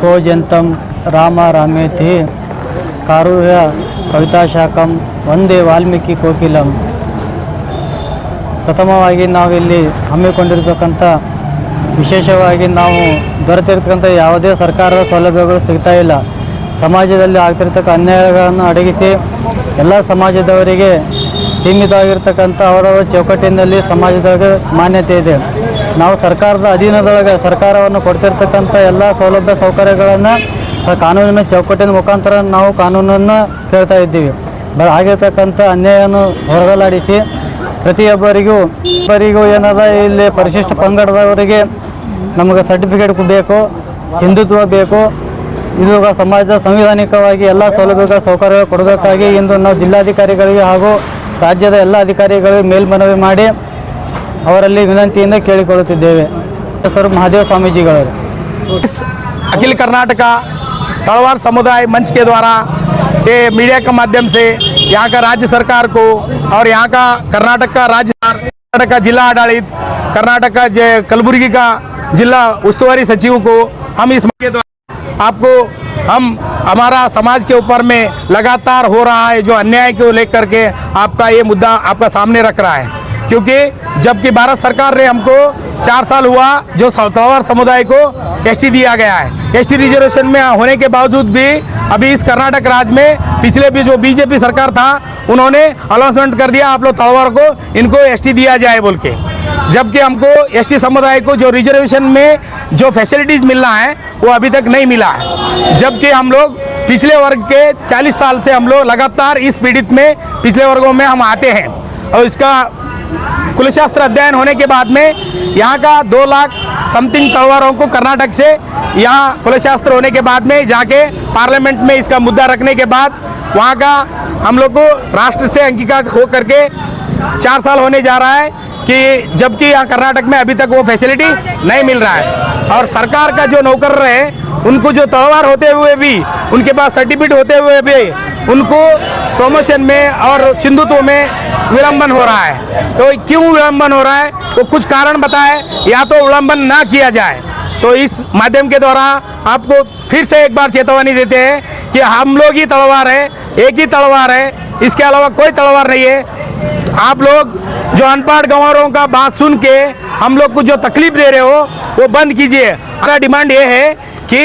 ಕೋಜಂತಂ ರಾಮ ರಾಮೇತಿ ಕಾರುಣ್ಯ ಕವಿತಾಶಾಖಂ ಒಂದೇ ವಾಲ್ಮೀಕಿ ಕೋಕಿಲಂ. ಪ್ರಥಮವಾಗಿ ನಾವಿಲ್ಲಿ ಹಮ್ಮಿಕೊಂಡಿರ್ತಕ್ಕಂಥ, ವಿಶೇಷವಾಗಿ ನಾವು ದೊರೆತಿರ್ತಕ್ಕಂಥ ಯಾವುದೇ ಸರ್ಕಾರದ ಸೌಲಭ್ಯಗಳು ಸಿಗ್ತಾ ಇಲ್ಲ. ಸಮಾಜದಲ್ಲಿ ಆಗ್ತಿರ್ತಕ್ಕ ಅನ್ಯಾಯಗಳನ್ನು ಅಡಗಿಸಿ ಎಲ್ಲ ಸಮಾಜದವರಿಗೆ ಸೀಮಿತವಾಗಿರ್ತಕ್ಕಂಥ ಅವರವರ ಚೌಕಟ್ಟಿನಲ್ಲಿ ಸಮಾಜದಾಗ ಮಾನ್ಯತೆ ಇದೆ. ನಾವು ಸರ್ಕಾರದ ಅಧೀನದೊಳಗೆ ಸರ್ಕಾರವನ್ನು ಕೊಡ್ತಿರ್ತಕ್ಕಂಥ ಎಲ್ಲ ಸೌಲಭ್ಯ ಸೌಕರ್ಯಗಳನ್ನು ಕಾನೂನಿನ ಚೌಕಟ್ಟಿನ ಮುಖಾಂತರ ನಾವು ಕಾನೂನನ್ನು ಕೇಳ್ತಾ ಇದ್ದೀವಿ. ಬ ಆಗಿರ್ತಕ್ಕಂಥ ಅನ್ಯಾಯವನ್ನು ಹೊರಗಲಾಡಿಸಿ ಪ್ರತಿಯೊಬ್ಬರಿಗೂ ಇಬ್ಬರಿಗೂ ಏನದ ಇಲ್ಲಿ ಪರಿಶಿಷ್ಟ ಪಂಗಡದವರಿಗೆ ನಮಗೆ ಸರ್ಟಿಫಿಕೇಟ್ ಬೇಕು, ಸಿಂಧುತ್ವ ಬೇಕು. ಇದು ಸಮಾಜದ ಸಂವಿಧಾನಿಕವಾಗಿ ಎಲ್ಲ ಸೌಲಭ್ಯ ಸೌಕರ್ಯ ಕೊಡಬೇಕಾಗಿ ಇಂದು ನಾವು ಜಿಲ್ಲಾಧಿಕಾರಿಗಳಿಗೆ ಹಾಗೂ ರಾಜ್ಯದ ಎಲ್ಲ ಅಧಿಕಾರಿಗಳಿಗೆ ಮೇಲ್ಮನವಿ ಮಾಡಿ ಅವರಲ್ಲಿ ವಿನಂತಿಯಿಂದ ಕೇಳಿಕೊಳ್ಳುತ್ತಿದ್ದೇವೆ ಹೆಸರು ಮಹಾದೇವ ಸ್ವಾಮೀಜಿಗಳವರು इस अखिल कर्नाटका तलवार समुदाय मंच के द्वारा ये मीडिया के माध्यम से यहाँ का राज्य सरकार को और यहाँ का कर्नाटक का राज्य कर्नाटक का जिला आधारित कर्नाटक का जे- कलबुर्गी का जिला उस्तुवारी सचिव को हम इस के द्वारा आपको हम हमारा समाज के ऊपर में लगातार हो रहा है जो अन्याय को लेकर के आपका ये मुद्दा आपका सामने रख रहा है क्योंकि जबकि भारत सरकार ने हमको चार साल हुआ जो तलवार समुदाय को एसटी दिया गया है। एसटी रिजर्वेशन में होने के बावजूद भी अभी इस कर्नाटक राज्य में पिछले भी जो बीजेपी सरकार था, उन्होंने अनाउंसमेंट कर दिया, आप लोग तलवार को, इनको एसटी दिया जाए बोल के। जबकि हमको एसटी समुदाय को जो रिजर्वेशन में जो फैसिलिटीज़ मिलना है, वो अभी तक नहीं मिला है। जबकि हम लोग पिछले वर्ग के 40 साल से हम लोग लगातार इस पीड़ित में, पिछले वर्गों में हम आते हैं। और इसका कुलशास्त्र अध्ययन होने के बाद में यहाँ का दो लाख समथिंग तलवारों को कर्नाटक से यहाँ कुलशास्त्र होने के बाद में जाके पार्लियामेंट में इसका मुद्दा रखने के बाद वहाँ का हम लोग को राष्ट्र से अंगीकार हो करके चार साल होने जा रहा है कि जबकि यहाँ कर्नाटक में अभी तक वो फैसिलिटी नहीं मिल रहा है। और सरकार का जो नौकर रहे उनको जो तलवार होते हुए भी, उनके पास सर्टिफिकेट होते हुए भी, उनको प्रमोशन में और सिंधुत्व में विलंबन हो रहा है। तो क्यों विलंबन हो रहा है? वो कुछ कारण बताए, या तो विलंबन ना किया जाए। तो इस माध्यम के द्वारा आपको फिर से एक बार चेतावनी देते हैं कि हम लोग ही तलवार है, एक ही तलवार है, इसके अलावा कोई तलवार नहीं है। आप लोग जो अनपढ़ गंवारों का बात सुन के हम लोग को जो तकलीफ़ दे रहे हो, वो बंद कीजिए। हमारा डिमांड ये है कि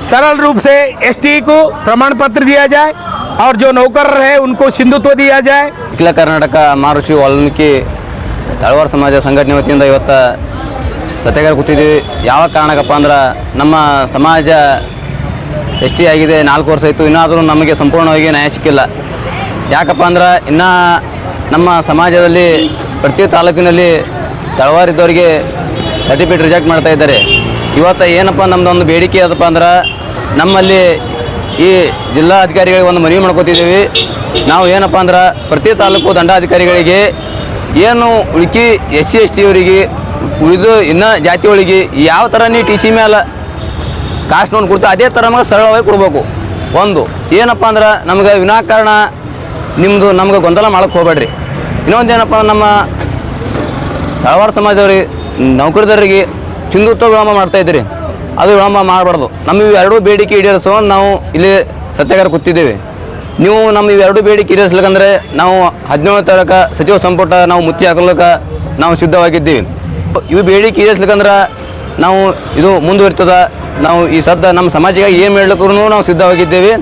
सरल रूप से एसटी को प्रमाण पत्र दिया जाए और जो नौकर है उनको सिंधुत्व दिया जाए ಅಖಿಲ ಕರ್ನಾಟಕ ಮಹರ್ಷಿ ವಾಲ್ಮೀಕಿ ತಳವಾರ ಸಮಾಜ ಸಂಘಟನೆ ವತಿಯಿಂದ ಇವತ್ತು ಸತ್ಯಾಗ್ರಹ ಕೂತಿದ್ದೀವಿ ಯಾವ ಕಾರಣಕ್ಕಪ್ಪ ಅಂದ್ರೆ ನಮ್ಮ ಸಮಾಜ ಎಸ್ ಟಿ ಆಗಿದೆ ನಾಲ್ಕು ವರ್ಷ ಆಯಿತು ಇನ್ನಾದರೂ ನಮಗೆ ಸಂಪೂರ್ಣವಾಗಿ ನ್ಯಾಯ ಸಿಕ್ಕಿಲ್ಲ ಯಾಕಪ್ಪ ಅಂದ್ರೆ ಇನ್ನೂ ನಮ್ಮ ಸಮಾಜದಲ್ಲಿ ಪ್ರತಿ ತಾಲೂಕಿನಲ್ಲಿ ತಳವಾರಿದ್ದವರಿಗೆ ಸರ್ಟಿಫಿಕೇಟ್ ರಿಜೆಕ್ಟ್ ಮಾಡ್ತಾ ಇದ್ದಾರೆ ಇವತ್ತು ಏನಪ್ಪ ನಮ್ಮದೊಂದು ಬೇಡಿಕೆ ಅದಪ್ಪ ಅಂದ್ರೆ ನಮ್ಮಲ್ಲಿ ಈ ಜಿಲ್ಲಾ ಅಧಿಕಾರಿಗಳಿಗೆ ಒಂದು ಮನವಿ ಮಾಡ್ಕೋತಿದ್ದೀವಿ. ನಾವು ಏನಪ್ಪ ಅಂದ್ರೆ ಪ್ರತಿ ತಾಲೂಕು ದಂಡಾಧಿಕಾರಿಗಳಿಗೆ ಏನು ಉಳ್ಕಿ ಎಸ್ ಸಿ, ಎಸ್ ಟಿ ಅವರಿಗೆ ಉಳಿದು ಇನ್ನು ಜಾತಿಗಳಿಗೆ ಯಾವ ಥರ ನೀವು ಟಿ ಸಿ ಮೇಲೆ ಕಾಸ್ಟ್ ನೋಡಿ ಕೊಡ್ತೀವಿ ಅದೇ ಥರ ನಮಗೆ ಸರಳವಾಗಿ ಕೊಡ್ಬೇಕು. ಒಂದು, ಏನಪ್ಪ ಅಂದ್ರೆ ನಮಗೆ ವಿನಾಕಾರಣ ನಿಮ್ಮದು ನಮ್ಗೆ ಗೊಂದಲ ಮಾಡಕ್ಕೆ ಹೋಗ್ಬೇಡ್ರಿ. ಇನ್ನೊಂದು ಏನಪ್ಪ ನಮ್ಮ ಹಲವಾರು ಸಮಾಜದವ್ರಿಗೆ, ನೌಕರದವರಿಗೆ ಸಿಂಧುತ್ವ ವಿಳಂಬ ಮಾಡ್ತಾ ಇದ್ದೀರಿ. ಅದು ವಿಳಂಬ ಮಾಡಬಾರ್ದು. ನಮ್ಮ ಇವೆರಡೂ ಬೇಡಿಕೆ ಈಡೇರಿಸುವ ನಾವು ಇಲ್ಲಿ ಸತ್ಯಾಗ್ರಹ ಕೂತಿದ್ದೇವೆ. ನೀವು ನಮ್ಮ ಇವೆರಡು ಬೇಡಿಕೆ ಈಡೇರಿಸ್ಲಿಕ್ಕಂದ್ರೆ ನಾವು ಹದಿನೇಳು ತಾರಕ ಸಚಿವ ಸಂಪುಟ ನಾವು ಮುಚ್ಚಿ ಹಾಕಲಿಕ್ಕೆ ನಾವು ಸಿದ್ಧವಾಗಿದ್ದೀವಿ. ಇವು ಬೇಡಿಕೆ ಈಡೇರಿಸ್ಲಿಕ್ಕಂದ್ರೆ ನಾವು ಇದು ಮುಂದುವರಿತದ, ನಾವು ಈ ಸದ್ದ ನಮ್ಮ ಸಮಾಜಕ್ಕೆ ಏನು ಹೇಳಲಿಕ್ಕೂ ನಾವು ಸಿದ್ಧವಾಗಿದ್ದೇವೆ.